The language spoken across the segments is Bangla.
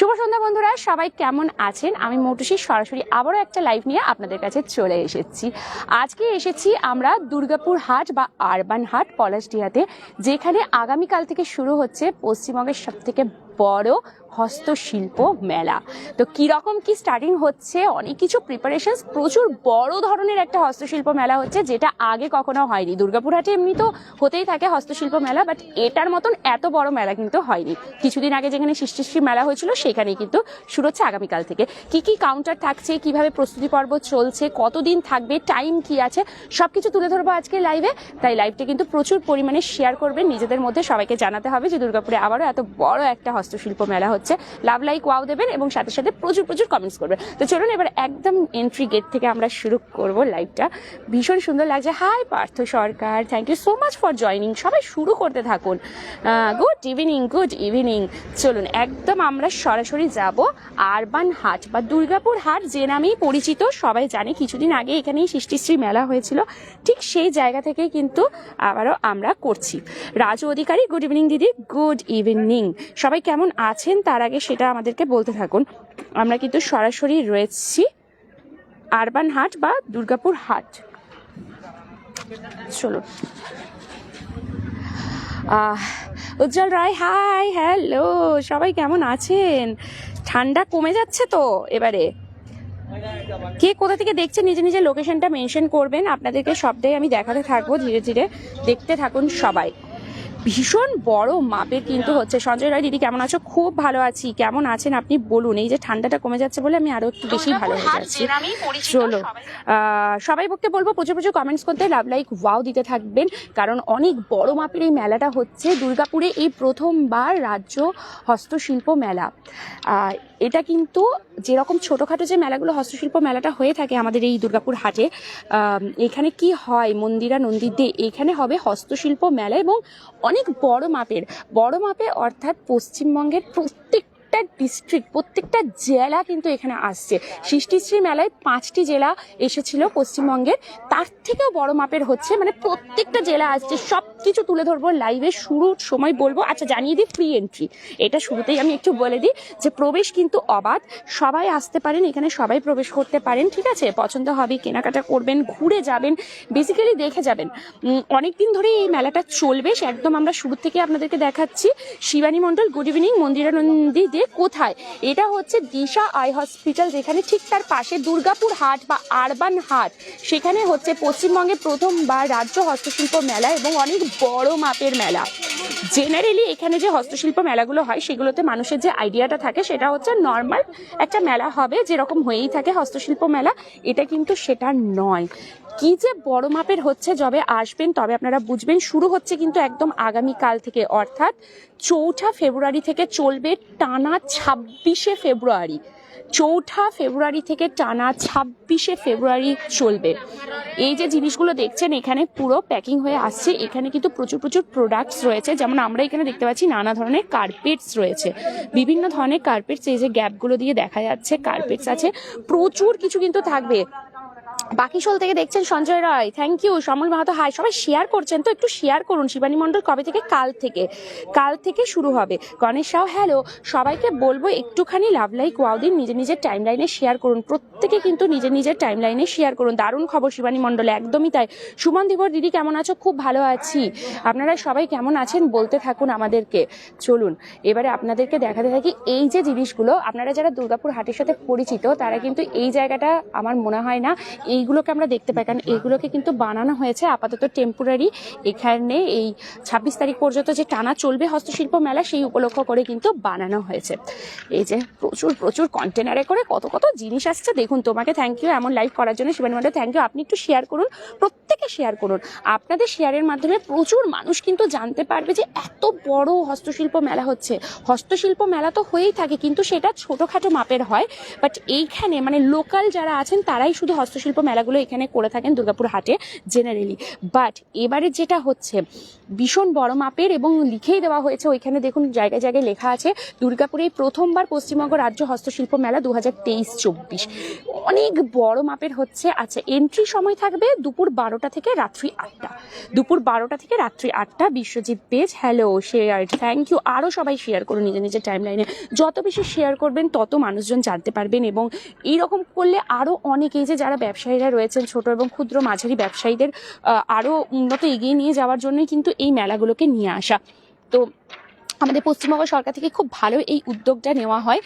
শুভ সন্ধ্যা বন্ধুরা, সবাই কেমন আছেন? আমি মৌটুসি, সরাসরি আবারও একটা লাইভ নিয়ে আপনাদের কাছে চলে এসেছি। আজকে এসেছি আমরা দুর্গাপুর হাট বা আরবান হাট, পলাশডিহাতে, যেখানে আগামীকাল থেকে শুরু হচ্ছে পশ্চিমবঙ্গের সব থেকে বড় হস্তশিল্প মেলা। তো কীরকম কি স্টার্টিং হচ্ছে? অনেক কিছু প্রিপারেশন প্রচুর বড় ধরনের একটা হস্তশিল্প মেলা হচ্ছে, যেটা আগে কখনো হয়নি। দুর্গাপুর হাটে এমনি তো হতেই থাকে হস্তশিল্প মেলা বাট এটার মতন এত বড় মেলা কিন্তু হয়নি। কিছুদিন আগে যেখানে সৃষ্টিশ্রী মেলা হয়েছিল, সেখানেই কিন্তু শুরু হচ্ছে আগামীকাল থেকে। কি কি কাউন্টার থাকছে? কীভাবে প্রস্তুতি পর্ব চলছে? কতদিন থাকবে? টাইম কি আছে? সব কিছু তুলে ধরবো আজকে লাইভে তাই লাইভটা কিন্তু প্রচুর পরিমাণে শেয়ার করবেন। নিজেদের মধ্যে সবাইকে জানাতে হবে যে দুর্গাপুরে আবারও এত বড় একটা হস্তশিল্প মেলা হচ্ছে। লাভ লাইক ওয়াও দেবেন এবং সাথে সাথে প্রচুর প্রচুর কমেন্টস করবেন। তো চলুন এবার একদম এন্ট্রি গেট থেকে আমরা শুরু করব লাইভটা ভীষণ সুন্দর লাগছে। Hi Partha Sarkar. Thank you so much for joining সবাই শুরু করতে থাকুন। গুড ইভিনিং গুড ইভিনিং চলুন, একদম আমরা সরাসরি যাব আরবান হাট বা দুর্গাপুর হাট যে নামেই পরিচিত। সবাই জানে, কিছুদিন আগে এখানেই সৃষ্টিশ্রী মেলা হয়েছিল। ঠিক সেই জায়গা থেকেই কিন্তু আবারও আমরা করছি। রাজু অধিকারী গুড ইভিনিং দিদি। গুড ইভিনিং সবাই কেমন আছেন তার আগে সেটা আমাদেরকে বলতে থাকুন। আমরা কিন্তু সরাসরি রয়েছি আরবান হাট বা দুর্গাপুর হাট। চলো। আহ, উজ্জ্বল রায় হাই হ্যালো সবাই কেমন আছেন? ঠান্ডা কমে যাচ্ছে তো এবারে। কে কোথা থেকে দেখছেন নিজে নিজে লোকেশনটা মেনশন করবেন। আপনাদেরকে সবটাই আমি দেখাতে থাকব ধীরে ধীরে দেখতে থাকুন সবাই। ভীষণ বড় মাপের কিন্তু হচ্ছে। সঞ্জয় রায় দিদি কেমন আছো? খুব ভালো আছি। কেমন আছেন আপনি? বলুন এই যে ঠান্ডাটা কমে যাচ্ছে বলে আমি আরও একটু বেশি ভালো হয়ে যাচ্ছি। চলো সবাই। বলতে বলব প্রচুর প্রচুর কমেন্টস করতে লাভ লাইক ওয়াও দিতে থাকবেন। কারণ অনেক বড় মাপের এই মেলাটা হচ্ছে দুর্গাপুরে এই প্রথমবার রাজ্য হস্তশিল্প মেলা। এটা কিন্তু যেরকম ছোটোখাটো যে মেলাগুলো হস্তশিল্প মেলাটা হয়ে থাকে আমাদের এই দুর্গাপুর হাটে এখানে কি হয়, মন্দিরা নন্দীর দে এখানে হবে হস্তশিল্প মেলা এবং অনেক বড় মাপের, বড় মাপে অর্থাৎ পশ্চিমবঙ্গের প্রত্যেকটা ডিস্ট্রিক্ট প্রত্যেকটা জেলা কিন্তু এখানে আসছে। সৃষ্টিশ্রী মেলায় পাঁচটি জেলা এসেছিল পশ্চিমবঙ্গের। তার থেকেও বড় মাপের হচ্ছে মানে প্রত্যেকটা জেলা আসছে। সব কিছু তুলে ধরবো লাইভে শুরুর সময় বলব। আচ্ছা জানিয়ে দিই ফ্রি এন্ট্রি এটা শুরুতেই আমি একটু বলে দিই যে প্রবেশ কিন্তু অবাধ। সবাই আসতে পারেন, এখানে সবাই প্রবেশ করতে পারেন, ঠিক আছে? পছন্দ হবে, কেনাকাটা করবেন, ঘুরে যাবেন বেসিক্যালি দেখে যাবেন। অনেক দিন ধরেই এই মেলাটা চলবে। একদম আমরা শুরু থেকে আপনাদেরকে দেখাচ্ছি। শিবানী মণ্ডল গুড ইভিনিং মন্দিরানন্দী দে কোথায়? এটা হচ্ছে দিশা আই হসপিটাল, যেখানে ঠিক তার পাশে দুর্গাপুর হাট বা আরবান হাট। সেখানে হচ্ছে পশ্চিমবঙ্গে প্রথমবার রাজ্য হস্তশিল্প মেলা এবং অনেক বড় মাপের মেলা। জেনারেলি এখানে যে হস্তশিল্প মেলাগুলো হয়, সেগুলোতে মানুষের যে আইডিয়াটা থাকে, সেটা হচ্ছে নর্মাল একটা মেলা হবে, যেরকম হয়েই থাকে হস্তশিল্প মেলা। এটা কিন্তু সেটা নয়। কি যে বড় মাপের হচ্ছে যবে আসবেন, তবে আপনারা বুঝবেন, শুরু হচ্ছে কিন্তু একদম আগামীকাল থেকে, অর্থাৎ চৌঠা ফেব্রুয়ারি থেকে চলবে টানা ছাব্বিশে ফেব্রুয়ারি। চৌঠা ফেব্রুয়ারি থেকে টানা ছাব্বিশে ফেব্রুয়ারি চলবে। এই যে জিনিসগুলো দেখছেন, এখানে পুরো প্যাকিং হয়ে আসছে। এখানে কিন্তু প্রচুর প্রচুর প্রোডাক্টস রয়েছে। যেমন আমরা এখানে দেখতে পাচ্ছি নানা ধরনের কার্পেটস রয়েছে। বিভিন্ন ধরনের কার্পেটস এই যে গ্যাপগুলো দিয়ে দেখা যাচ্ছে কার্পেটস আছে। প্রচুর কিছু কিন্তু থাকবে। বাকিশোল থেকে দেখছেন সঞ্জয় রায়। থ্যাংক ইউ সমল মাহাতো হাই সবাই শেয়ার করছেন তো, একটু শেয়ার করুন। শিবানী মণ্ডল, কবে থেকে? কাল থেকে। কাল থেকে শুরু হবে। গণেশ রাও হ্যালো সবাইকে বলব, একটুখানি লাভ লাইক ওয়াও দিন নিজের টাইম লাইনে শেয়ার করুন। প্রত্যেকে কিন্তু নিজের নিজের টাইম লাইনে শেয়ার করুন। দারুণ খবর শিবানী মণ্ডল, একদমই তাই। সুমন ধীবর, দিদি কেমন আছো? খুব ভালো আছি। আপনারা সবাই কেমন আছেন? বলতে থাকুন আমাদেরকে। চলুন, এবারে আপনাদেরকে দেখাতে থাকি এই যে জিনিসগুলো। আপনারা যারা দুর্গাপুর হাটের সাথে পরিচিত, তারা কিন্তু এই জায়গাটা আমার মনে হয় না এইগুলোকে আমরা দেখতে পাই, কারণ এইগুলোকে কিন্তু বানানো হয়েছে আপাতত টেম্পোরারি এখানে এই ছাব্বিশ তারিখ পর্যন্ত যে টানা চলবে হস্তশিল্প মেলা, সেই উপলক্ষ করে কিন্তু বানানো হয়েছে। এই যে প্রচুর প্রচুর কন্টেনারে করে কত কত জিনিস আসছে। দেখুন, তোমাকে থ্যাংক ইউ এমন লাইভ করার জন্য শিবানী ম্যাডাম থ্যাংক ইউ আপনি একটু শেয়ার করুন, প্রত্যেকে শেয়ার করুন। আপনাদের শেয়ারের মাধ্যমে প্রচুর মানুষ কিন্তু জানতে পারবে যে এত বড় হস্তশিল্প মেলা হচ্ছে। হস্তশিল্প মেলা তো হয়েই থাকে, কিন্তু সেটা ছোটোখাটো মাপের হয় বাট এইখানে মানে লোকাল যারা আছেন, তারাই শুধু হস্তশিল্প মেলাগুলো এখানে করে থাকেন দুর্গাপুর হাটে জেনারেলি বাট এবারে যেটা হচ্ছে, ভীষণ বড় মাপের এবং লিখেই দেওয়া হয়েছে, ওইখানে দেখুন জায়গায় জায়গায় লেখা আছে, দুর্গাপুরে প্রথমবার পশ্চিমবঙ্গ রাজ্য হস্তশিল্প মেলা দু হাজার তেইশ চব্বিশ। অনেক বড় মাপের হচ্ছে আচ্ছা এন্ট্রি সময় থাকবে দুপুর বারোটা থেকে রাত্রি আটটা। দুপুর বারোটা থেকে রাত্রি আটটা, Biswajit page hello share thank you আরও সবাই শেয়ার করুন নিজের নিজের টাইম লাইনে যত বেশি শেয়ার করবেন, তত মানুষজন জানতে পারবেন এবং এইরকম করলে আরও অনেকেই যে যারা ব্যবসায়ীরা রয়েছেন ছোট এবং ক্ষুদ্র মাঝারি ব্যবসায়ীদের আরও উন্নত এগিয়ে নিয়ে যাওয়ার জন্যই কিন্তু এই মেলাগুলোকে নিয়ে আসা। তো আমাদের পশ্চিমবঙ্গ সরকার থেকে খুব ভালো এই উদ্যোগটা নেওয়া হয়।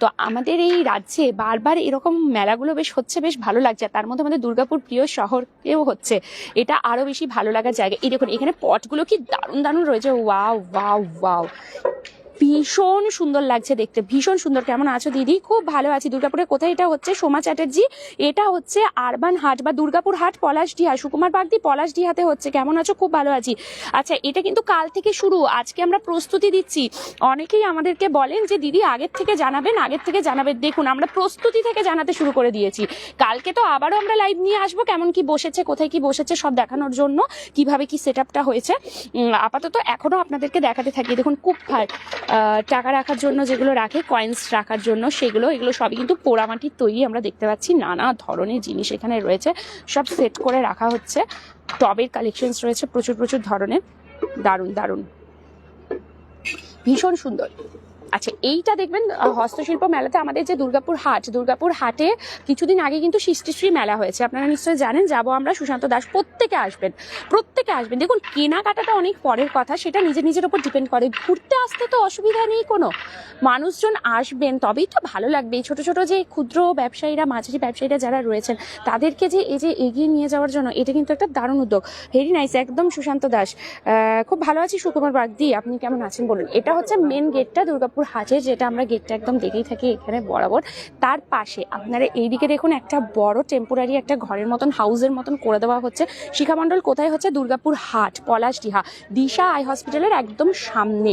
তো আমাদের এই রাজ্যে বারবার এরকম মেলাগুলো বেশ হচ্ছে, বেশ ভালো লাগছে। তার মধ্যে আমাদের দুর্গাপুর প্রিয় শহরেও হচ্ছে। এটা আরও বেশি ভালো লাগার জায়গা। এই দেখুন, এখানে পটগুলো কি দারুণ দারুণ রয়েছে। Wow wow wow. ভীষণ সুন্দর লাগছে দেখতে, ভীষণ সুন্দর। কেমন আছো দিদি? খুব ভালো আছি। দুর্গাপুরে কোথায়? এটা হচ্ছে সোমা চ্যাটার্জি। এটা হচ্ছে আরবান হাট বা দুর্গাপুর হাট পলাশডিহা সুকুমার বাগদি পলাশডিহাতে হচ্ছে। কেমন আছো? খুব ভালো আছি। আচ্ছা এটা কিন্তু কাল থেকে শুরু। আজকে আমরা প্রস্তুতি দিচ্ছি। অনেকেই আমাদেরকে বলেন যে, দিদি, আগের থেকে জানাবেন, আগের থেকে জানাবেন। দেখুন, আমরা প্রস্তুতি থেকে জানাতে শুরু করে দিয়েছি। কালকে তো আবারও আমরা লাইভ নিয়ে আসব। কেমন কি বসেছে, কোথায় কি বসেছে, সব দেখানোর জন্য। কীভাবে কি সেট হয়েছে? আপাতত এখনও আপনাদেরকে দেখাতে থাকি। দেখুন কুপফার টাকা রাখার জন্য যেগুলো রাখে কয়েন্স রাখার জন্য সেগুলো, এগুলো সবই কিন্তু পোড়ামাটির তৈরি আমরা দেখতে পাচ্ছি। নানা ধরনের জিনিস এখানে রয়েছে, সব সেট করে রাখা হচ্ছে। টবের কালেকশনস রয়েছে প্রচুর প্রচুর ধরনের। দারুণ দারুণ। ভীষণ সুন্দর। আচ্ছা এইটা দেখবেন হস্তশিল্প মেলাতে আমাদের যে দুর্গাপুর হাট, দুর্গাপুর হাটে কিছুদিন আগে কিন্তু সৃষ্টিশ্রী মেলা হয়েছে। আপনারা নিশ্চয়ই জানেন, যাব আমরা, সুশান্ত দাস প্রত্যেকে আসবেন। প্রত্যেকে আসবেন। দেখুন, কেনাকাটাটা অনেক পরের কথা, সেটা নিজের নিজের উপর ডিপেন্ড করে। ঘুরতে আসতে তো অসুবিধা নেই কোনো। মানুষজন আসবেন, তবেই তো ভালো লাগবে। এই ছোটো ছোটো যে ক্ষুদ্র ব্যবসায়ীরা, মাঝারি ব্যবসায়ীরা যারা রয়েছেন, তাদেরকে যে এই যে এগিয়ে নিয়ে যাওয়ার জন্য, এটা কিন্তু একটা দারুণ উদ্যোগ। ভেরি নাইস একদম সুশান্ত দাস। খুব ভালো আছি, সুকুমার বাগদি। আপনি কেমন আছেন বলুন? এটা হচ্ছে মেন গেটটা দুর্গাপুর হাটে যেটা আমরা গেটটা একদম দেখেই থাকি এখানে বরাবর। তার পাশে আপনারা এইদিকে দেখুন একটা বড় টেম্পোরারি একটা ঘরের মতন হাউসের মতন করে দেওয়া হচ্ছে। শিখামণ্ডল কোথায় হচ্ছে? দুর্গাপুর হাট পলাশডিহা দিশা আই হসপিটালের একদম সামনে।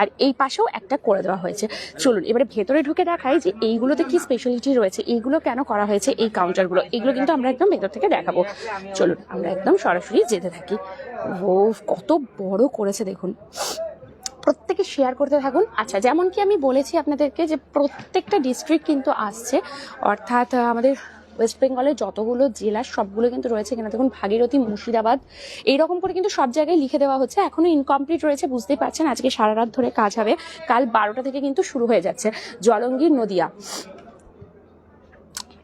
আর এই পাশেও একটা করে দেওয়া হয়েছে। চলুন, এবারে ভেতরে ঢুকে দেখাই যে এইগুলোতে কি স্পেশালিটি রয়েছে, এইগুলো কেন করা হয়েছে, এই কাউন্টারগুলো এগুলো কিন্তু আমরা একদম ভেতর থেকে দেখাবো। চলুন, আমরা একদম সরাসরি যেতে থাকি। ও কত বড় করেছে দেখুন। প্রত্যেকে শেয়ার করতে থাকুন। আচ্ছা যেমন কি আমি বলেছি আপনাদেরকে যে প্রত্যেকটা ডিস্ট্রিক্ট কিন্তু আসছে। অর্থাৎ আমাদের ওয়েস্ট বেঙ্গলের যতগুলো জেলা, সবগুলো কিন্তু রয়েছে এখানে দেখুন, ভাগীরথী, মুর্শিদাবাদ, এইরকম করে কিন্তু সব জায়গায় লিখে দেওয়া হচ্ছে। এখনও ইনকমপ্লিট রয়েছে, বুঝতেই পারছেন, আজকে সারা রাত ধরে কাজ হবে। কাল বারোটা থেকে কিন্তু শুরু হয়ে যাচ্ছে। জলঙ্গির নদিয়া।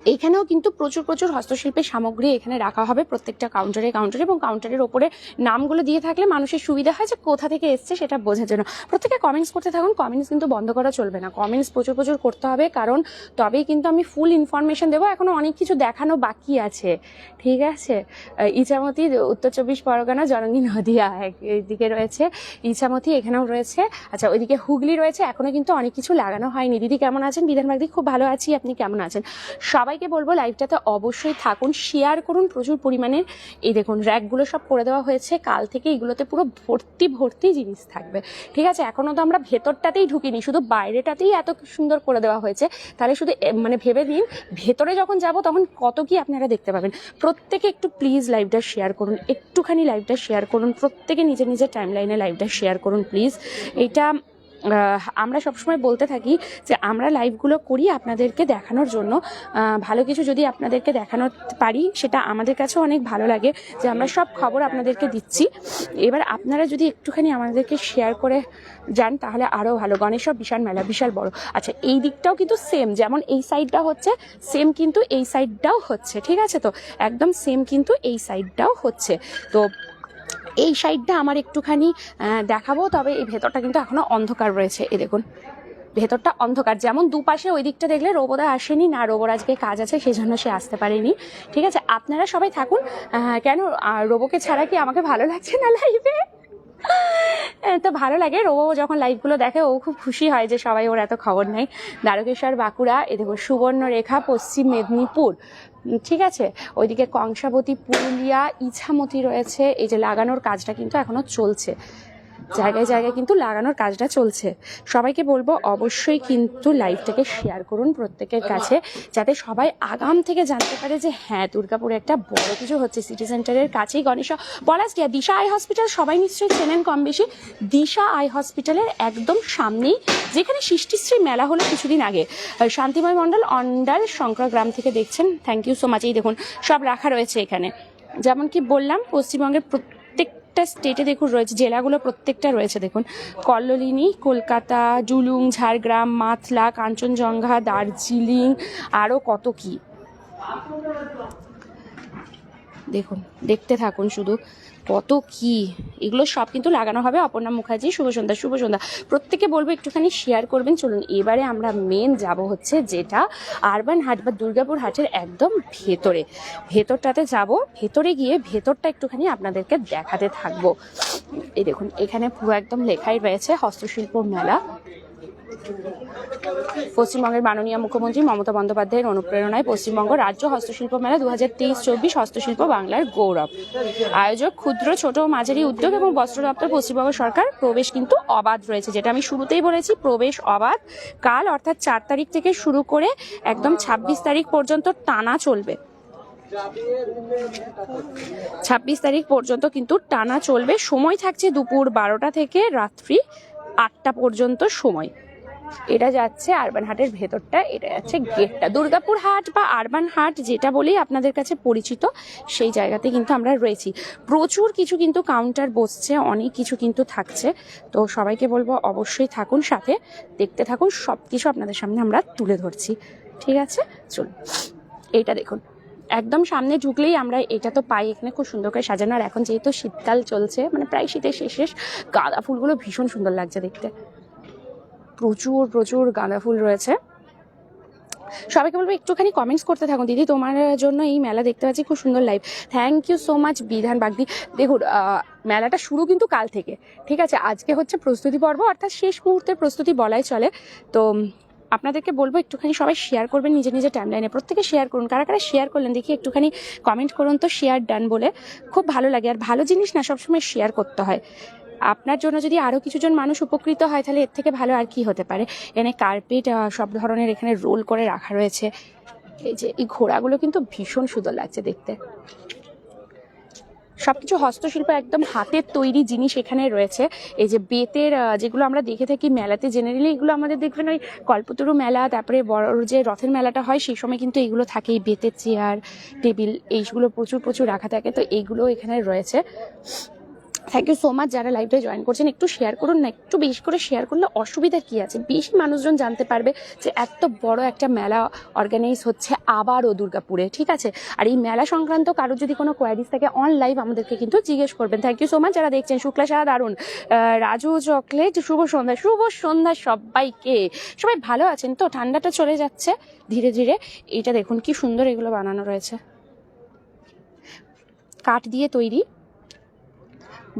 এখানেও কিন্তু প্রচুর প্রচুর হস্তশিল্পের সামগ্রী এখানে রাখা হবে প্রত্যেকটা কাউন্টারে কাউন্টারে এবং কাউন্টারের ওপরে নামগুলো দিয়ে থাকলে মানুষের সুবিধা হয় যে কোথা থেকে এসছে সেটা বোঝার জন্য। প্রত্যেকে কমেন্টস করতে থাকুন কমেন্টস কিন্তু বন্ধ করা চলবে না। কমেন্টস প্রচুর প্রচুর করতে হবে কারণ তবেই কিন্তু আমি ফুল ইনফরমেশন দেবো। এখনও অনেক কিছু দেখানো বাকি আছে। ঠিক আছে? ইছামতি, উত্তর চব্বিশ পরগনা, জননী নদিয়া এইদিকে রয়েছে। ইছামতি এখানেও রয়েছে। আচ্ছা ওইদিকে হুগলি রয়েছে। এখনও কিন্তু অনেক কিছু লাগানো হয়নি। দিদি কেমন আছেন? বিধান খুব ভালো আছি। আপনি কেমন আছেন? সবাইকে বলব লাইভটাতে অবশ্যই থাকুন শেয়ার করুন প্রচুর পরিমাণে এই দেখুন র্যাকগুলো সব করে দেওয়া হয়েছে। কাল থেকে এগুলোতে পুরো ভর্তি ভর্তি জিনিস থাকবে। ঠিক আছে এখনও তো আমরা ভেতরটাতেই ঢুকিনি, শুধু বাইরেটাতেই এত সুন্দর করে দেওয়া হয়েছে। তাহলে শুধু মানে ভেবে দিন ভেতরে যখন যাব তখন কত কি আপনারা দেখতে পাবেন। প্রত্যেকে একটু প্লিজ লাইভটা শেয়ার করুন, একটুখানি লাইভটা শেয়ার করুন, প্রত্যেকে নিজের নিজের টাইম লাইনে লাইভটা শেয়ার করুন প্লিজ এটা আমরা সবসময় বলতে থাকি যে আমরা লাইভগুলো করি আপনাদেরকে দেখানোর জন্য। ভালো কিছু যদি আপনাদেরকে দেখানো পারি, সেটা আমাদের কাছেও অনেক ভালো লাগে যে আমরা সব খবর আপনাদেরকে দিচ্ছি। এবার আপনারা যদি একটুখানি আমাদেরকে শেয়ার করে যান, তাহলে আরও ভালো। গণেশব বিশাল মেলা, বিশাল বড়। আচ্ছা এই দিকটাও কিন্তু সেম যেমন এই সাইডটা হচ্ছে সেম কিন্তু এই সাইডটাও হচ্ছে, ঠিক আছে তো? একদম সেম কিন্তু এই সাইডটাও হচ্ছে। তো এই সাইডটা আমার একটুখানি দেখাবো, তবে এই ভেতরটা কিন্তু এখনও অন্ধকার রয়েছে। এ দেখুন, ভেতরটা অন্ধকার। যেমন দুপাশে ওই দিকটা দেখলে রোবোদা আসেনি, না রোবোর আজকে কাজ আছে সেই জন্য সে আসতে পারেনি। ঠিক আছে, আপনারা সবাই থাকুন। কেন রোবোকে ছাড়া কি আমাকে ভালো লাগছে না লাইভে তো ভালো লাগে। রোবো যখন লাইভগুলো দেখে, ও খুব খুশি হয় যে সবাই ওর এত খবর নেয়। দ্বারকেশ্বর বাঁকুড়া, এ দেখো সুবর্ণরেখা, পশ্চিম মেদিনীপুর। ঠিক আছে। ওইদিকে কংসাবতী পুরুলিয়া ইছামতি রয়েছে। এই যে লাগানোর কাজটা কিন্তু এখনও চলছে। জায়গায় জায়গায় কিন্তু লাগানোর কাজটা চলছে। সবাইকে বলব অবশ্যই কিন্তু লাইভটাকে শেয়ার করুন প্রত্যেকের কাছে, যাতে সবাই আগাম থেকে জানতে পারে যে হ্যাঁ দুর্গাপুরে একটা বড় কিছু হচ্ছে। সিটি সেন্টারের কাছেই গণেশ পলাশডিয়া দিশা আই হসপিটাল সবাই নিশ্চয়ই চেনেন কম বেশি দিশা আই হসপিটালের একদম সামনেই, যেখানে সৃষ্টিশ্রী মেলা হলো কিছুদিন আগে। শান্তিময় মণ্ডল, অন্ডাল, শঙ্কর গ্রাম থেকে দেখছেন। থ্যাংক ইউ সো মাচ এই দেখুন, সব রাখা রয়েছে এখানে। যেমন কি বললাম, পশ্চিমবঙ্গের প্রত্যেকটা স্টেটে দেখুন রয়েছে, জেলাগুলো প্রত্যেকটা রয়েছে দেখুন। কল্লোলিনী, কলকাতা, জুলুং, ঝাড়গ্রাম মাথলা কাঞ্চনজঙ্ঘা, দার্জিলিং আরও কত কি। দেখুন, দেখতে থাকুন শুধু। কত কি? এগুলো সব কিন্তু লাগানো হবে। অপর্ণা মুখার্জি, শুভ সন্ধ্যা শুভ সন্ধ্যা। প্রত্যেকে বলব, একটুখানি শেয়ার করবেন। চলুন, এবারে আমরা মেন যাব হচ্ছে যেটা আরবান হাট বা দুর্গাপুর হাটের একদম ভেতরে। ভেতরটাতে যাব। ভেতরে গিয়ে ভেতরটা একটুখানি আপনাদেরকে দেখাতে থাকব। এই দেখুন, এখানে পুরো একদম লেখাই রয়েছে হস্তশিল্প মেলা। পশ্চিমবঙ্গের মাননীয় মুখ্যমন্ত্রী মমতা বন্দ্যোপাধ্যায়ের অনুপ্রেরণায় পশ্চিমবঙ্গ রাজ্য হস্তশিল্প মেলা দু হাজার তেইশ চব্বিশ হস্তশিল্প বাংলার গৌরব। আয়োজক ক্ষুদ্র, ছোট ও মাঝারি উদ্যোগ এবং বস্ত্র দপ্তর পশ্চিমবঙ্গ সরকার প্রবেশ কিন্তু অবাধ রয়েছে, যেটা আমি শুরুতেই বলেছি, প্রবেশ অবাধ। কাল অর্থাৎ চার তারিখ থেকে শুরু করে একদম ছাব্বিশ তারিখ পর্যন্ত টানা চলবে। ছাব্বিশ তারিখ পর্যন্ত কিন্তু টানা চলবে। সময় থাকছে দুপুর বারোটা থেকে রাত্রি আটটা পর্যন্ত সময়। এটা যাচ্ছে আরবান হাটের ভেতরটা, এটা যাচ্ছে গেটটা দুর্গাপুর হাট বা আরবান হাট যেটা বলেই আপনাদের কাছে পরিচিত, সেই জায়গাতে কিন্তু আমরা রয়েছি। প্রচুর কিছু কিন্তু কাউন্টার বসছে, অনেক কিছু কিন্তু থাকছে। তো সবাইকে বলব অবশ্যই থাকুন সাথে, দেখতে থাকুন সব কিছু আপনাদের সামনে আমরা তুলে ধরছি। ঠিক আছে? চলুন, এইটা দেখুন। একদম সামনে ঢুকলেই আমরা, এটা তো পাই এখানে খুব সুন্দর করে সাজানো। আর এখন যেহেতু শীতকাল চলছে মানে প্রায় শীতের শেষ শেষ গাঁদা ফুলগুলো ভীষণ সুন্দর লাগছে দেখতে। প্রচুর প্রচুর গাঁদা ফুল রয়েছে। সবাইকে বলব একটুখানি কমেন্টস করতে থাকুন। দিদি, তোমার জন্য এই মেলা দেখতে পাচ্ছি, খুব সুন্দর live thank you so much Bidhan Bagdi. দেখুন মেলাটা শুরু কিন্তু কাল থেকে। ঠিক আছে, আজকে হচ্ছে প্রস্তুতি পর্ব, অর্থাৎ শেষ মুহূর্তের প্রস্তুতি বলাই চলে। তো, আপনাদেরকে বলব একটুখানি সবাই শেয়ার করবেন নিজের নিজের টাইমলাইনে প্রত্যেকে শেয়ার করুন, কারা কারা শেয়ার করলেন দেখি একটুখানি কমেন্ট করুন তো শেয়ার ডান বলে। খুব ভালো লাগে, আর ভালো জিনিস না সবসময় শেয়ার করতে হয়। আপনার জন্য যদি আরও কিছুজন মানুষ উপকৃত হয়, তাহলে এর থেকে ভালো আর কি হতে পারে? এখানে কার্পেট সব ধরনের এখানে রোল করে রাখা রয়েছে। এই যে, এই ঘোড়াগুলো কিন্তু ভীষণ সুন্দর লাগছে দেখতে। সবকিছু হস্তশিল্প একদম হাতের তৈরি জিনিস এখানে রয়েছে। এই যে বেতের যেগুলো আমরা দেখে থাকি মেলাতে জেনারেলি এগুলো আমাদের দেখবেন ওই কল্পতরু মেলা, তারপরে বড় যে রথের মেলাটা হয়, সেই সময় কিন্তু এগুলো থাকে। এই বেতের চেয়ার টেবিল এইগুলো প্রচুর প্রচুর রাখা থাকে। তো এইগুলো এখানে রয়েছে। থ্যাংক ইউ সো মাচ যারা লাইভটা জয়েন করছেন। একটু শেয়ার করুন না, একটু বেশি করে শেয়ার করলে অসুবিধা কি আছে? বেশি মানুষজন জানতে পারবে যে এত বড় একটা মেলা অর্গানাইজ হচ্ছে আবারও দুর্গাপুরে, ঠিক আছে? আর এই মেলা সংক্রান্ত কারোর যদি কোনো কোয়ারিজ থাকে অন লাইভ আমাদেরকে কিন্তু জিজ্ঞেস করবেন। থ্যাংক ইউ সো মাচ যারা দেখছেন। শুক্লা সাহা দারুণ। রাজু চকলেট শুভ সন্ধ্যা। শুভ সন্ধ্যা সবাইকে। সবাই ভালো আছেন তো? ঠান্ডাটা চলে যাচ্ছে ধীরে ধীরে। এটা দেখুন কি সুন্দর এগুলো বানানো রয়েছে। কাঠ দিয়ে তৈরি।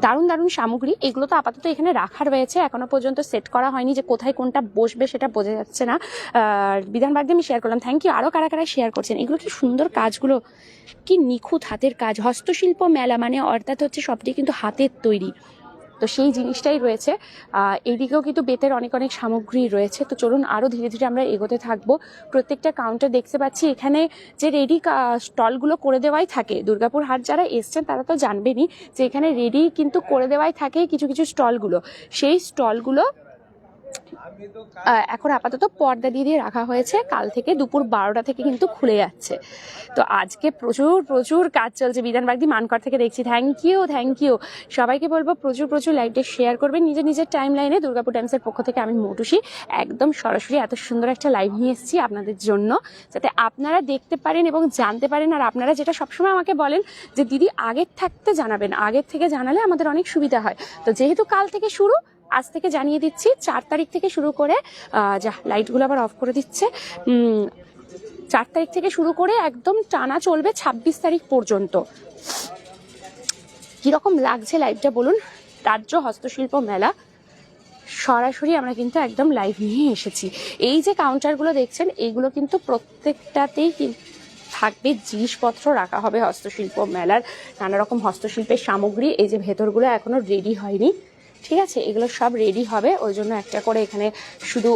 দারুণ দারুণ সামগ্রী। এগুলো তো আপাতত এখানে রাখা রয়েছে। এখনও পর্যন্ত সেট করা হয়নি যে কোথায় কোনটা বসবে সেটা বোঝা যাচ্ছে না। বিধান বাগদি আমি শেয়ার করলাম। থ্যাংক ইউ আরও কারা কারা শেয়ার করছেন? এগুলো কি সুন্দর কাজগুলো? কি নিখুঁত হাতের কাজ? হস্তশিল্প মেলা মানে অর্থাৎ হচ্ছে সবটি কিন্তু হাতের তৈরি। তো সেই জিনিসটাই রয়েছে। এদিকেও কিন্তু বেতের অনেক অনেক সামগ্রী রয়েছে। তো চলুন আরও ধীরে ধীরে আমরা এগোতে থাকব। প্রত্যেকটা কাউন্টার দেখতে পাচ্ছি, এখানে যে রেডি স্টলগুলো করে দেওয়াই থাকে। দুর্গাপুর হাট যারা এসছেন, তারা তো জানবেনই যে এখানে রেডি কিন্তু করে দেওয়াই থাকে কিছু কিছু স্টলগুলো। সেই স্টলগুলো এখন আপাতত পর্দা দিয়ে দিয়ে রাখা হয়েছে। কাল থেকে দুপুর বারোটা থেকে কিন্তু খুলে যাচ্ছে। তো আজকে প্রচুর প্রচুর কাজ চলছে। বিধান বাগদি মানকর থেকে দেখছি। থ্যাংক ইউ থ্যাংক ইউ সবাইকে বলব, প্রচুর প্রচুর লাইভটা শেয়ার করবেন। নিজের নিজের টাইম লাইনে দুর্গাপুর টাইমসের পক্ষ থেকে আমি মোটুসি একদম সরাসরি এত সুন্দর একটা লাইভ নিয়ে এসেছি আপনাদের জন্য। যাতে আপনারা দেখতে পারেন এবং জানতে পারেন। আর আপনারা যেটা সবসময় আমাকে বলেন যে, দিদি, আগের থাকতে জানাবেন। আগের থেকে জানালে আমাদের অনেক সুবিধা হয়। তো যেহেতু কাল থেকে শুরু আজ থেকে জানিয়ে দিচ্ছি, চার তারিখ থেকে শুরু করে যা লাইটগুলো আবার অফ করে দিচ্ছে চার তারিখ থেকে শুরু করে একদম টানা চলবে ছাব্বিশ তারিখ পর্যন্ত। কীরকম লাগছে লাইভটা বলুন? রাজ্য হস্তশিল্প মেলা, সরাসরি আমরা কিন্তু একদম লাইভ নিয়ে এসেছি। এই যে কাউন্টারগুলো দেখছেন, এইগুলো কিন্তু প্রত্যেকটাতেই থাকবে জিনিসপত্র রাখা হবে হস্তশিল্প মেলার। নানা রকম হস্তশিল্পের সামগ্রী, এই যে ভেতরগুলো এখনও রেডি হয়নি। ঠিক আছে, এগুলো সব রেডি হবে। ওই জন্য একটা করে এখানে শুধু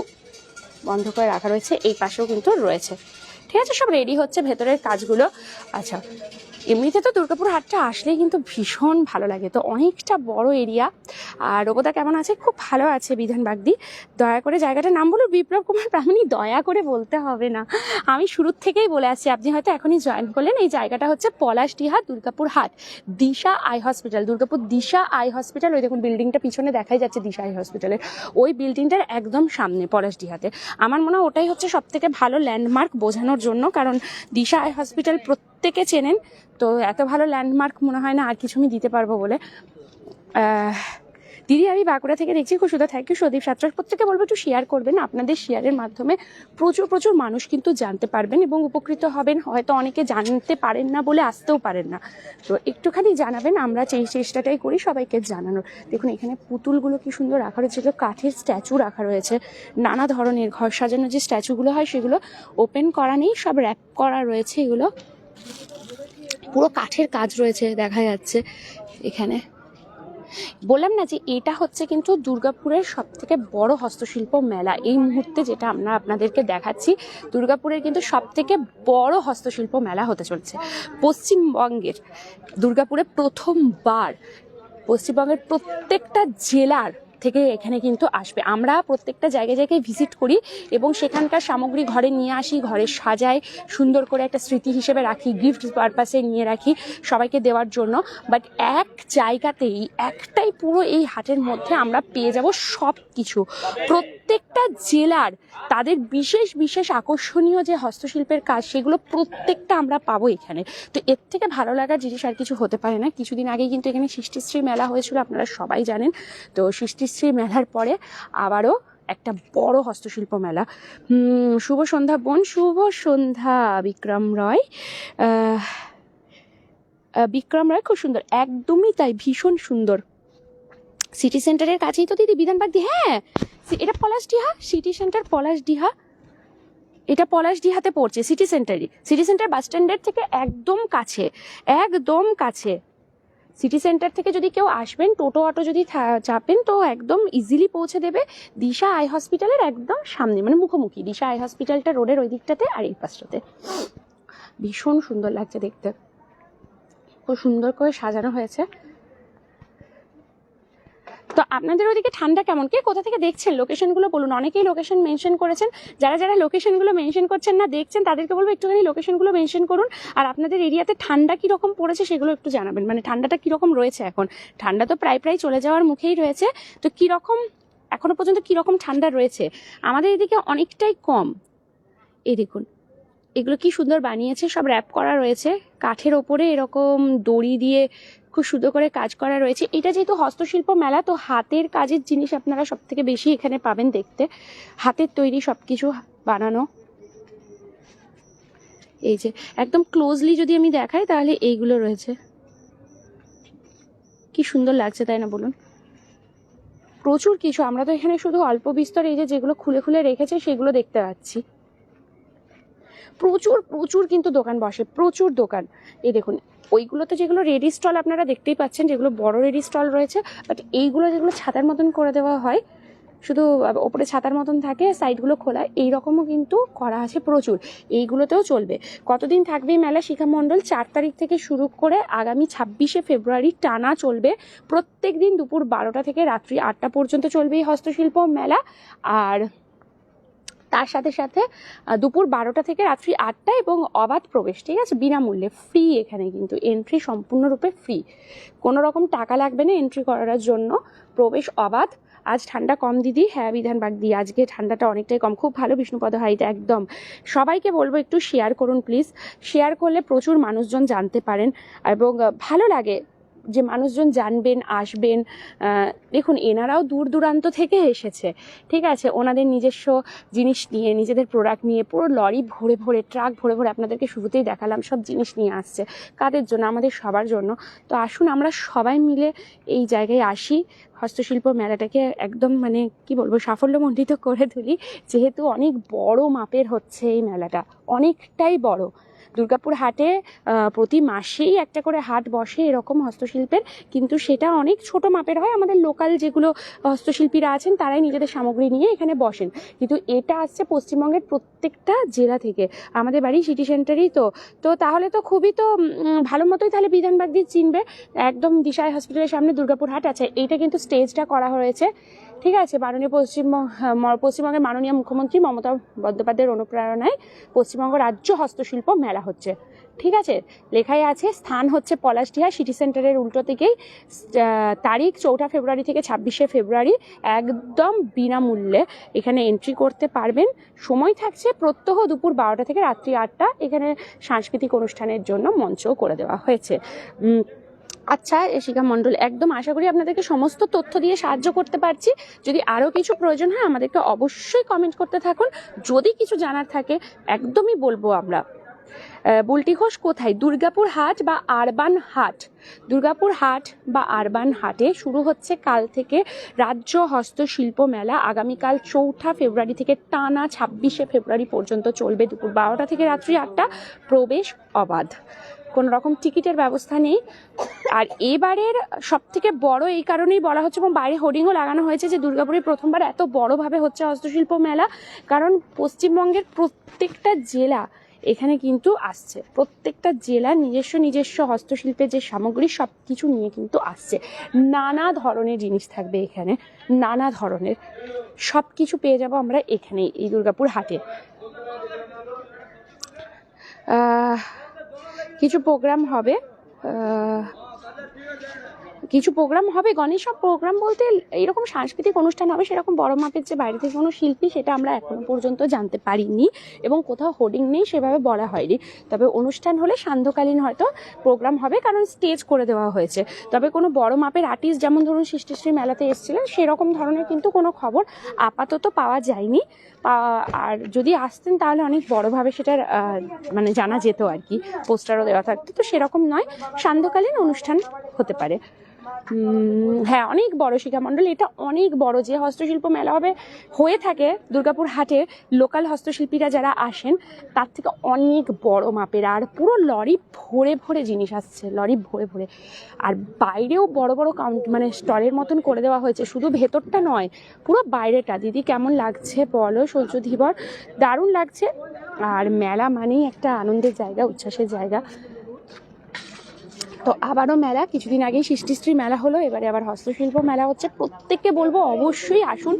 বন্ধ করে রাখা রয়েছে, এই পাশেও কিন্তু রয়েছে। ঠিক আছে, সব রেডি হচ্ছে, ভেতরের কাজগুলো। আচ্ছা এমনিতে তো দুর্গাপুর হাটটা আসলেই কিন্তু ভীষণ ভালো লাগে। তো অনেকটা বড় এরিয়া। আর রূপদা কেমন আছে? খুব ভালো আছে বিধান বাগদি। দয়া করে জায়গাটার নাম বলুন, বিপ্লব কুমার প্রামাণিক দয়া করে বলতে হবে না। আমি শুরুর থেকেই বলে আসছি আপনি হয়তো এখনই জয়েন করলেন। এই জায়গাটা হচ্ছে পলাশডিহা দুর্গাপুর হাট। Disha eye hospital. Durgapur Disha eye hospital. ওই দেখুন, বিল্ডিংটা পিছনে দেখাই যাচ্ছে দিশা আই হসপিটালের। ওই বিল্ডিংটার একদম সামনে পলাশডিহাতে। আমার মনে হয় ওটাই হচ্ছে সব থেকে ভালো ল্যান্ডমার্ক বোঝানোর জন্য। কারণ দিশা আই হসপিটাল প্রত্যেকে চেনেন, তো এত ভালো ল্যান্ডমার্ক মনে হয় না আর কিছু আমি দিতে পারব বলে। দিদি, আমি বাঁকুড়া থেকে দেখছি সুন্দর থ্যাংক ইউ সদীপ সাত্রাস প্রত্যেকে বলব একটু শেয়ার করবেন, আপনাদের শেয়ারের মাধ্যমে প্রচুর প্রচুর মানুষ কিন্তু জানতে পারবেন এবং উপকৃত হবেন। হয়তো অনেকে জানতে পারেন না বলে আসতেও পারেন না। তো একটুখানি জানাবেন, আমরা সেই চেষ্টাটাই করি সবাইকে জানানোর। দেখুন, এখানে পুতুলগুলো কি সুন্দর রাখা রয়েছে কাঠের স্ট্যাচু রাখা রয়েছে। নানা ধরনের ঘর সাজানোর যে স্ট্যাচুগুলো হয়, সেগুলো ওপেন করা নেই, সব র্যাপ করা রয়েছে এগুলো। পুরো কাঠের কাজ রয়েছে, দেখা যাচ্ছে এখানে। বললাম না যে এটা হচ্ছে কিন্তু দুর্গাপুরের সব থেকে বড় হস্তশিল্প মেলা। এই মুহূর্তে যেটা আমরা আপনাদেরকে দেখাচ্ছি, দুর্গাপুরের কিন্তু সব থেকে বড় হস্তশিল্প মেলা হতে চলছে। পশ্চিমবঙ্গের, দুর্গাপুরে প্রথমবার পশ্চিমবঙ্গের প্রত্যেকটা জেলার থেকে এখানে কিন্তু আসবে। আমরা প্রত্যেকটা জায়গায় জায়গায় ভিজিট করি এবং সেখানকার সামগ্রী ঘরে নিয়ে আসি, ঘরে সাজাই, সুন্দর করে একটা স্মৃতি হিসেবে রাখি গিফট পারপাসে নিয়ে রাখি সবাইকে দেওয়ার জন্য। বাট এক জায়গাতেই, একটাই পুরো এই হাটের মধ্যে আমরা পেয়ে যাব সব কিছু প্রত্যেকটা জেলার তাদের বিশেষ বিশেষ আকর্ষণীয় যে হস্তশিল্পের কাজ, সেগুলো প্রত্যেকটা আমরা পাবো এখানে। তো এর থেকে ভালো লাগার জিনিস আর কিছু হতে পারে না। কিছুদিন আগেই কিন্তু এখানে সৃষ্টিশ্রী মেলা হয়েছিল, আপনারা সবাই জানেন। তো সৃষ্টিশ্রী মেলার পরে আবারও একটা বড় হস্তশিল্প মেলা। শুভ সন্ধ্যা বোন, শুভ সন্ধ্যা বিক্রম রয়। বিক্রম রায় খুব সুন্দর, একদমই তাই, ভীষণ সুন্দর। সিটি সেন্টারের কাছেই তো দিদি বিধানবাগদি হ্যাঁ সি- এটা পলাশডিহা সিটি সেন্টার পলাশডিহা এটা পলাশডিহাতে পড়ছে সিটি সেন্টারই সিটি সেন্টার বাস স্ট্যান্ডের থেকে একদম কাছে একদম কাছে। সিটি সেন্টার থেকে যদি কেউ আসবেন, টোটো, অটো যদি চাপেন, তো একদম ইজিলি পৌঁছে দেবে দিশা আই হসপিটালের একদম সামনে মানে মুখোমুখি। দিশা আই হসপিটালটা রোডের ওই দিকটাতে আর এই পাশটাতে। ভীষণ সুন্দর লাগছে দেখতে। খুব সুন্দর করে সাজানো হয়েছে। তো আপনাদের ওদিকে ঠান্ডা কেমন? কে কোথা থেকে দেখছেন? লোকেশনগুলো বলুন। অনেকেই লোকেশন মেনশন করেছেন। যারা যারা লোকেশনগুলো মেনশন করছেন না, দেখছেন, তাদেরকে বলব একটুখানি লোকেশনগুলো মেনশন করুন। আর আপনাদের এরিয়াতে ঠান্ডা কীরকম পড়েছে সেগুলো একটু জানাবেন। মানে ঠান্ডাটা কীরকম রয়েছে এখন? ঠান্ডা তো প্রায় প্রায় চলে যাওয়ার মুখেই রয়েছে। তো কীরকম, এখনও পর্যন্ত কীরকম ঠান্ডা রয়েছে? আমাদের এদিকে অনেকটাই কম। এই দেখুন এগুলো কি সুন্দর বানিয়েছে? সব র্যাপ করা রয়েছে। কাঠের ওপরে এরকম দড়ি দিয়ে খুব সুন্দর করে কাজ করা রয়েছে। এটা যেহেতু হস্তশিল্প মেলা, তো হাতের কাজের জিনিস আপনারা সব থেকে বেশি এখানে পাবেন দেখতে। হাতের তৈরি সব কিছু বানানো। এই যে, একদম ক্লোজলি যদি আমি দেখাই, তাহলে এইগুলো রয়েছে। কি সুন্দর লাগছে, তাই না বলুন? প্রচুর কিছু। আমরা তো এখানে শুধু অল্প বিস্তর এই যে যেগুলো খুলে খুলে রেখেছে, সেগুলো দেখতে পাচ্ছি। প্রচুর প্রচুর কিন্তু দোকান বসে, প্রচুর দোকান। এই দেখুন, ওইগুলোতে যেগুলো রেডি স্টল আপনারা দেখতেই পাচ্ছেন, যেগুলো বড় রেডি স্টল রয়েছে বাট এইগুলো যেগুলো ছাতার মতন করে দেওয়া হয়, শুধু ওপরে ছাতার মতন থাকে সাইডগুলো খোলা এই রকমও কিন্তু করা আছে প্রচুর। এইগুলোতেও চলবে। কতদিন থাকবে মেলা শিখা মণ্ডল? চার তারিখ থেকে শুরু করে আগামী ছাব্বিশে ফেব্রুয়ারি টানা চলবে। প্রত্যেক দিন দুপুর বারোটা থেকে রাত্রি আটটা পর্যন্ত চলবে এই হস্তশিল্প মেলা। আর তার সাথে সাথে দুপুর বারোটা থেকে রাত্রি আটটা এবং অবাধ প্রবেশ, ঠিক আছে? বিনামূল্যে ফ্রি এখানে কিন্তু এন্ট্রি সম্পূর্ণরূপে ফ্রি কোনো রকম টাকা লাগবে না এন্ট্রি করার জন্য। প্রবেশ অবাধ। আজ ঠান্ডা কম, দিদি। হ্যাঁ বিধান বাগ দি, আজকে ঠান্ডাটা অনেকটাই কম। খুব ভালো বিষ্ণুপদ হাইট, একদম। সবাইকে বলব একটু শেয়ার করুন প্লিজ শেয়ার করলে প্রচুর মানুষজন জানতে পারেন এবং ভালো লাগে। যে মানুষজন জানবেন, আসবেন দেখুন, এনারাও দূর দূরান্ত থেকে এসেছে, ঠিক আছে? ওনাদের নিজস্ব জিনিস নিয়ে, নিজেদের প্রোডাক্ট নিয়ে, পুরো লরি ভরে ভরে ট্রাক ভরে ভরে আপনাদেরকে শুরুতেই দেখালাম, সব জিনিস নিয়ে আসছে। কাদের জন্য? আমাদের সবার জন্য। তো আসুন, আমরা সবাই মিলে এই জায়গায় আসি। হস্তশিল্প মেলাটাকে একদম মানে কি বলব, সাফল্যমণ্ডিত করে তুলি। যেহেতু অনেক বড় মাপের হচ্ছে এই মেলাটা, অনেকটাই বড়। দুর্গাপুর হাটে প্রতি মাসেই একটা করে হাট বসে এরকম হস্তশিল্পের। কিন্তু সেটা অনেক ছোট মাপের হয়। আমাদের লোকাল যেগুলো হস্তশিল্পীরা আছেন, তারাই নিজেদের সামগ্রী নিয়ে এখানে বসেন। কিন্তু এটা আসছে পশ্চিমবঙ্গের প্রত্যেকটা জেলা থেকে। আমাদের বাড়ি সিটি সেন্টারেই তো। তো তাহলে তো খুবই তো ভালো মতোই তাহলে বিধানবাগ দিয়ে চিনবে। একদম দিশায় হসপিটালের সামনে দুর্গাপুর হাট আছে। এইটা কিন্তু স্টেজটা করা হয়েছে। ঠিক আছে, মাননীয় পশ্চিমবঙ্গ পশ্চিমবঙ্গের মাননীয় মুখ্যমন্ত্রী মমতা বন্দ্যোপাধ্যায়ের অনুপ্রেরণায় পশ্চিমবঙ্গ রাজ্য হস্তশিল্প মেলা হচ্ছে। ঠিক আছে, লেখাই আছে, স্থান হচ্ছে পলাশডিহা সিটি সেন্টারের উল্টো থেকেই তারিখ চৌঠা ফেব্রুয়ারি থেকে ছাব্বিশে ফেব্রুয়ারি, একদম বিনামূল্যে। এখানে এন্ট্রি করতে পারবেন। সময় থাকছে প্রত্যহ দুপুর বারোটা থেকে রাত্রি আটটা। এখানে সাংস্কৃতিক অনুষ্ঠানের জন্য মঞ্চও করে দেওয়া হয়েছে। আচ্ছা শিখা মণ্ডল, একদম আশা করি আপনাদেরকে সমস্ত তথ্য দিয়ে সাহায্য করতে পারছি। যদি আরও কিছু প্রয়োজন হয়, আমাদেরকে অবশ্যই কমেন্ট করতে থাকুন। যদি কিছু জানার থাকে, একদমই বলব আমরা। বুলটি ঘোষ কোথায়? দুর্গাপুর হাট বা আরবান হাট? দুর্গাপুর হাট বা আরবান হাটে শুরু হচ্ছে কাল থেকে রাজ্য হস্তশিল্প মেলা। আগামীকাল চৌঠা ফেব্রুয়ারি থেকে টানা ছাব্বিশে ফেব্রুয়ারি পর্যন্ত চলবে। দুপুর বারোটা থেকে রাত্রি আটটা প্রবেশ অবাধ। কোনো রকম টিকিটের ব্যবস্থা নেই। আর এবারের সব থেকে বড় এই কারণেই বলা হচ্ছে এবং বাইরে হোর্ডিংও লাগানো হয়েছে যে দুর্গাপুরে প্রথমবার এত বড়ভাবে হচ্ছে হস্তশিল্প মেলা কারণ পশ্চিমবঙ্গের প্রত্যেকটা জেলা এখানে কিন্তু আসছে। প্রত্যেকটা জেলা নিজস্ব নিজস্ব হস্তশিল্পের যে সামগ্রী সব কিছু নিয়ে কিন্তু আসছে। নানা ধরনের জিনিস থাকবে এখানে নানা ধরনের। সব কিছু পেয়ে যাব আমরা এখানেই এই দুর্গাপুর হাটে। আহ, কিছু প্রোগ্রাম হবে কিছু প্রোগ্রাম হবে, গণেশ সব প্রোগ্রাম বলতে এরকম সাংস্কৃতিক অনুষ্ঠান হবে, সেরকম বড় মাপের যে বাইরে থেকে কোনো শিল্পী, সেটা আমরা এখনও পর্যন্ত জানতে পারিনি এবং কোথাও হোর্ডিং নেই, সেভাবে বলা হয়নি। তবে অনুষ্ঠান হলে সান্ধ্যকালীন হয়তো প্রোগ্রাম হবে, কারণ স্টেজ করে দেওয়া হয়েছে। তবে কোনো বড় মাপের আর্টিস্ট যেমন ধরুন সৃষ্টিশ্রী মেলাতে এসেছিলেন, সেরকম ধরনের কিন্তু কোনো খবর আপাতত পাওয়া যায়নি। আর যদি আসতেন তাহলে অনেক বড়োভাবে সেটার মানে জানা যেত আর কি। পোস্টারও দেওয়া থাকতো। তো সেরকম নয়। সান্ধ্যকালীন অনুষ্ঠান হতে পারে। হ্যাঁ অনেক বড় শিখা মণ্ডল। এটা অনেক বড় যে হস্তশিল্প মেলা হবে, হয়ে থাকে দুর্গাপুর হাটে লোকাল হস্তশিল্পীরা যারা আসেন, তার থেকে অনেক বড় মাপের। আর পুরো লরি ভরে ভরে জিনিস আসছে, লরি ভরে ভরে। আর বাইরেও বড় বড় কাউন্ট মানে স্টলের মতন করে দেওয়া হয়েছে। শুধু ভেতরটা নয়, পুরো বাইরেটা। দিদি, কেমন লাগছে বলো? সূর্য ধীবর দারুণ লাগছে। আর মেলা মানেই একটা আনন্দের জায়গা, উচ্ছ্বাসের জায়গা। তো আবারও মেলা, কিছুদিন আগেই সৃষ্টিশ্রী মেলা হলো, এবারে আবার হস্তশিল্প মেলা হচ্ছে। প্রত্যেককে বলব অবশ্যই আসুন।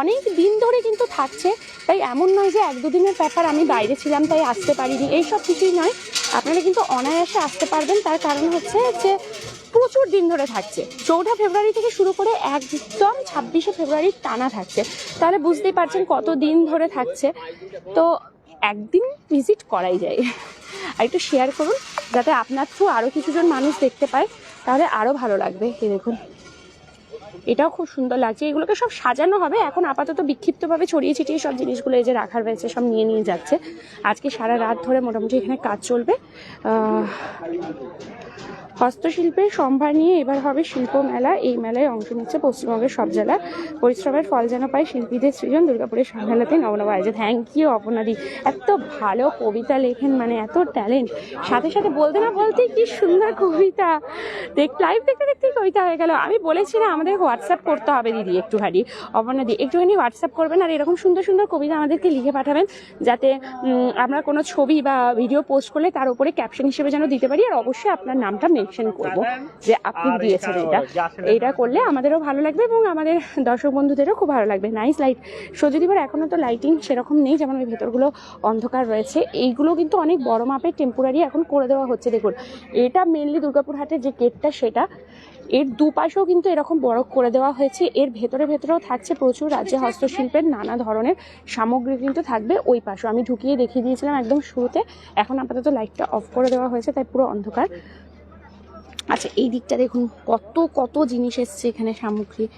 অনেক দিন ধরে কিন্তু থাকছে, তাই এমন নয় যে এক দুদিনের ব্যাপার, আমি বাইরে ছিলাম তাই আসতে পারিনি। এইসব কিছুই নয়, আপনারা কিন্তু অনায়াসে আসতে পারবেন। তার কারণ হচ্ছে যে প্রচুর দিন ধরে থাকছে। চৌঠা ফেব্রুয়ারি থেকে শুরু করে একদম ছাব্বিশে ফেব্রুয়ারি টানা থাকছে। তাহলে বুঝতেই পারছেন কত দিন ধরে থাকছে। তো একদিন ভিজিট করাই যায়। আর একটু শেয়ার করুন, যাতে আপনার থ্রু আরও কিছুজন মানুষ দেখতে পায়, তাহলে আরও ভালো লাগবে। এই দেখুন, এটাও খুব সুন্দর লাগছে। এগুলোকে সব সাজানো হবে। এখন আপাতত বিক্ষিপ্তভাবে ছড়িয়ে ছিটিয়ে সব জিনিসগুলো এই যে রাখার রয়েছে, সব নিয়ে নিয়ে যাচ্ছে। আজকে সারা রাত ধরে মোটামুটি এখানে কাজ চলবে। হস্তশিল্পের সম্ভার নিয়ে এবার হবে শিল্প মেলা। এই মেলায় অংশ নিচ্ছে পশ্চিমবঙ্গের সব জেলা। পরিশ্রমের ফল যেন পায় শিল্পীদের সৃজন। দুর্গাপুরের মেলাতে নবনব আয়োজন থ্যাংক ইউ অপনাদি এত ভালো কবিতা লেখেন মানে এত ট্যালেন্ট সাথে সাথে বলতে না বলতেই কি সুন্দর কবিতা। দেখ লাইভ দেখতে দেখতেই কবিতা হয়ে গেল। আমি বলেছি না আমাদের হোয়াটসঅ্যাপ করতে হবে দিদি একটুখানি। অপনাদি একটুখানি হোয়াটসঅ্যাপ করবেন আর এরকম সুন্দর সুন্দর কবিতা আমাদেরকে লিখে পাঠাবেন। যাতে আমরা কোনো ছবি বা ভিডিও পোস্ট করলে তার উপরে ক্যাপশন হিসেবে যেন দিতে পারি। আর অবশ্যই আপনার নামটা মেনশন করব যে আপনি দিয়েছেন এটা এটা। করলে আমাদেরও ভালো লাগবে এবং আমাদের দর্শক বন্ধুদেরও খুব ভালো লাগবে। নাইস লাইট সত্যিবার এখনও তো লাইটিং সেরকম নেই যেমন ওই ভেতরগুলো অন্ধকার রয়েছে। এইগুলো কিন্তু অনেক বড় মাপের টেম্পোরারি এখন করে দেওয়া হচ্ছে দেখুন। এটা মেনলি দুর্গাপুর হাটের যে গেটটা সেটা এর দুপাশেও কিন্তু এরকম বড় করে দেওয়া হয়েছে। এর ভেতরে ভেতরেও থাকছে প্রচুর রাজ্যে হস্তশিল্পের নানা ধরনের সামগ্রী কিন্তু থাকবে ওই পাশেও। আমি ঢুকিয়ে দেখিয়ে দিয়েছিলাম একদম শুরুতে। এখন আপাতত লাইটটা অফ করে দেওয়া হয়েছে তাই পুরো অন্ধকার। আচ্ছা এই দিকটা দেখুন, কত কত জিনিস এসছে এখানে সামগ্রী।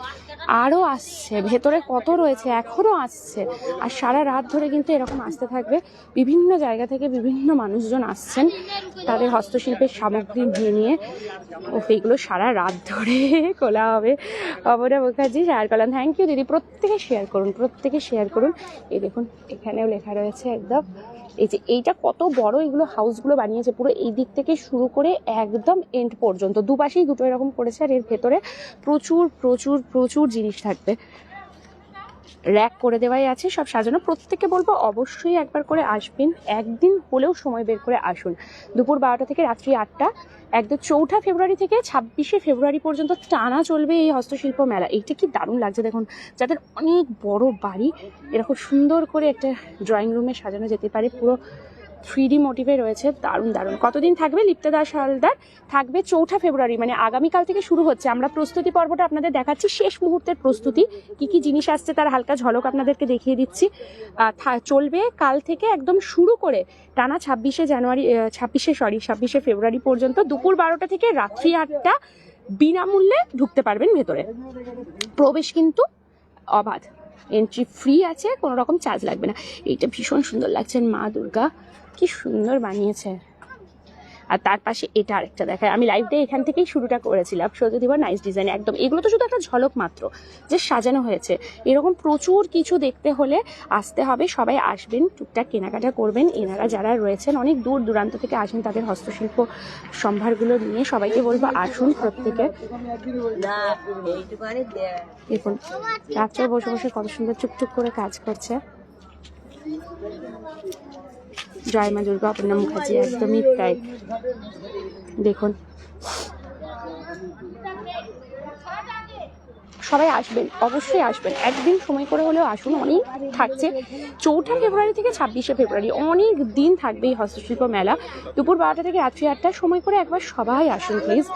আরও আসছে, ভেতরে কত রয়েছে এখনও আসছে। আর সারা রাত ধরে কিন্তু এরকম আসতে থাকবে। বিভিন্ন জায়গা থেকে বিভিন্ন মানুষজন আসছেন তাদের হস্তশিল্পের সামগ্রী নিয়ে নিয়ে। ও এইগুলো সারা রাত ধরে খোলা হবে। অবরা মুখার্জি শেয়ার করলাম থ্যাংক ইউ দিদি। প্রত্যেকে শেয়ার করুন, প্রত্যেকে শেয়ার করুন। এই দেখুন, এখানেও লেখা রয়েছে একদম। এই যে এইটা কত বড় এগুলো হাউসগুলো বানিয়েছে, পুরো এই দিক থেকে শুরু করে একদম এন্ড পর্যন্ত। দুপাশেই দুটো এরকম করেছে আর এর ভেতরে প্রচুর প্রচুর প্রচুর জিনিস থাকবে। র্যাক করে দেওয়াই আছে, সব সাজানো। প্রত্যেককে বলব অবশ্যই একবার করে আসবেন। একদিন হলেও সময় বের করে আসুন। দুপুর বারোটা থেকে রাত্রি আটটা, একদম চৌঠা ফেব্রুয়ারি থেকে ছাব্বিশে ফেব্রুয়ারি পর্যন্ত টানা চলবে এই হস্তশিল্প মেলা। এইটা কি দারুণ লাগছে দেখুন। যাদের অনেক বড় বাড়ি এরকম সুন্দর করে একটা ড্রয়িং রুমে সাজানো যেতে পারে। পুরো থ্রি ডি মোটিভে রয়েছে, দারুণ দারুণ। কতদিন থাকবে লিপ্তা দাস হালদার? থাকবে চৌঠা ফেব্রুয়ারি মানে আগামীকাল থেকে শুরু হচ্ছে। আমরা প্রস্তুতি পর্বটা আপনাদের দেখাচ্ছি, শেষ মুহূর্তের প্রস্তুতি। কি কি জিনিস আসছে তার হালকা ঝলক আপনাদেরকে দেখিয়ে দিচ্ছি। চলবে কাল থেকে একদম শুরু করে টানা ছাব্বিশে জানুয়ারি ছাব্বিশে সরি ছাব্বিশে ফেব্রুয়ারি পর্যন্ত দুপুর বারোটা থেকে রাত্রি আটটা বিনামূল্যে ঢুকতে পারবেন ভেতরে। প্রবেশ কিন্তু অবাধ। এন্ট্রি ফ্রি আছে, কোনো রকম চার্জ লাগবে না। এইটা ভীষণ সুন্দর লাগছে, মা দুর্গা। কি সুন্দর বানিয়েছে। আর তার পাশে এটা আরেকটা দেখায়। আমি লাইভটা এখান থেকেই শুরুটা করেছিলাম। সত্যিবার নাইস ডিজাইন একদম। এগুলো তো শুধু একটা ঝলক মাত্র, যে সাজানো হয়েছে। এরকম প্রচুর কিছু দেখতে হলে আসতে হবে। সবাই আসবেন, টুকটাক কেনাকাটা করবেন। এনারা যারা রয়েছেন, অনেক দূর দূরান্ত থেকে আসেন তাদের হস্তশিল্প সম্ভারগুলো নিয়ে সবাইকে বলব, আসুন প্রত্যেকে। দেখুন রাত্রে বসে বসে কত সুন্দর চুপচুপ করে কাজ করছে। জয় মা দুর্গা অপর্ণা মুখার্জি একদমই তাই। দেখুন। সবাই আসবেন, অবশ্যই আসবেন। একদিন সময় করে হলেও আসুন, অনেক থাকছে। চৌঠা ফেব্রুয়ারি থেকে ছাব্বিশে ফেব্রুয়ারি, অনেক দিন থাকবে এই হস্তশিল্প মেলা। দুপুর বারোটা থেকে রাত্রি আটটার সময় করে একবার সবাই আসুন প্লিজ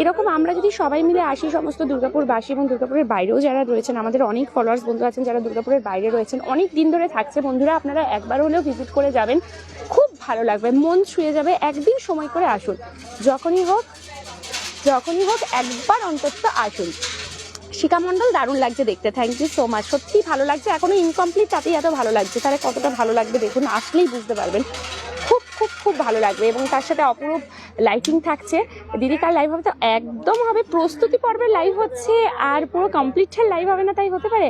এরকম আমরা যদি সবাই মিলে আসি, সমস্ত দুর্গাপুরবাসী এবং দুর্গাপুরের বাইরেও যারা রয়েছেন, আমাদের অনেক ফলোয়ার্স বন্ধু আছেন যারা দুর্গাপুরের বাইরে রয়েছেন, অনেক দিন ধরে থাকছে। বন্ধুরা, আপনারা একবার হলেও ভিজিট করে যাবেন। খুব ভালো লাগবে, মন ছুঁয়ে যাবে, একদিন সময় করে আসুন। যখনই হোক যখনই হোক একবার অন্তত আসুন। শিকা মণ্ডল দারুণ লাগছে দেখতে থ্যাংক ইউ সো মাচ সত্যি ভালো লাগছে, এখনও ইনকমপ্লিট তাতেই এত ভালো লাগছে। তাহলে কতটা ভালো লাগবে দেখুন, আসলেই বুঝতে পারবেন। খুব খুব ভালো লাগবে এবং তার সাথে অপরূপ লাইটিং থাকছে। দিদি, কাল লাইভ হবে তো? একদম হবে। প্রস্তুতি পর্বের লাইভ হচ্ছে আর পুরো কমপ্লিট লাইভ হবে না, তাই হতে পারে?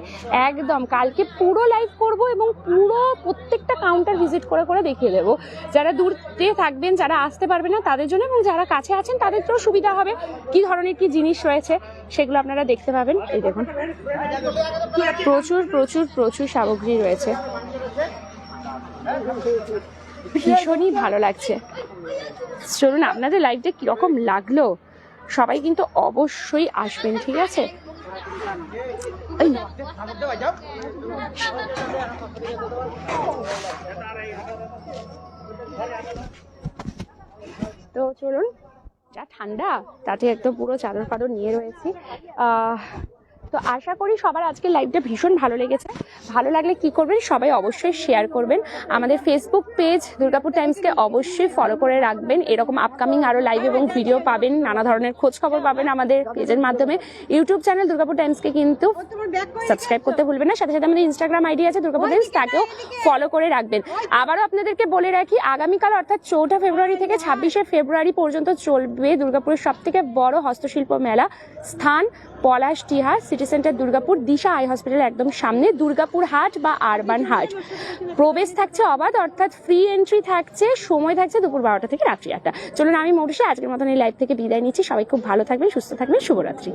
একদম। কালকে পুরো লাইভ করব এবং পুরো প্রত্যেকটা কাউন্টার ভিজিট করে করে দেখিয়ে দেবো। যারা দূরে থাকবেন, যারা আসতে পারবে না, তাদের জন্য এবং যারা কাছে আছেন তাদের তো সুবিধা হবে। কি ধরনের কি জিনিস রয়েছে, সেগুলো আপনারা দেখতে পাবেন। এই দেখুন। প্রচুর প্রচুর প্রচুর সামগ্রী রয়েছে। ভীষণই ভালো লাগছে। চলুন, আপনাদের লাইভটা কীরকম লাগল? সবাই কিন্তু অবশ্যই আসবেন, ঠিক আছে? তো চলুন, যা ঠান্ডা, তাতে একদম পুরো চাদর ফাদর নিয়ে রয়েছি। তো আশা করি সবার আজকে লাইভটা ভীষণ ভালো লেগেছে। ভালো লাগলে কি করবেন সবাই অবশ্যই শেয়ার করবেন। আমাদের ফেসবুক পেজ দুর্গাপুর টাইমসকে অবশ্যই ফলো করে রাখবেন। এরকম আপকামিং আরও লাইভ এবং ভিডিও পাবেন, নানা ধরনের খোঁজ খবর পাবেন আমাদের পেজের মাধ্যমে। ইউটিউব চ্যানেল দুর্গাপুর টাইমসকে কিন্তু সাবস্ক্রাইব করতে ভুলবেন না। সাথে সাথে আমাদের ইনস্টাগ্রাম আইডি আছে দুর্গাপুর টাইমস তাকেও ফলো করে রাখবেন। আবারও আপনাদেরকে বলে রাখি, আগামীকাল অর্থাৎ চৌঠা ফেব্রুয়ারি থেকে ছাব্বিশে ফেব্রুয়ারি পর্যন্ত চলবে দুর্গাপুরের সব থেকে বড় হস্তশিল্প মেলা স্থান Palashdiha city centre Durgapur, Disha eye hospital একদম সামনে, দুর্গাপুর হাট বা আরবান হাট। প্রবেশ থাকছে অবাধ, অর্থাৎ ফ্রি এন্ট্রি থাকছে, সময় থাকছে দুপুর বারোটা থেকে রাত্রি আটটা। চলুন, আমি মৌরিশা আজকের মতন এই লাইভ থেকে বিদায় নিচ্ছি। সবাই খুব ভালো থাকবেন, সুস্থ থাকবেন, শুভরাত্রি।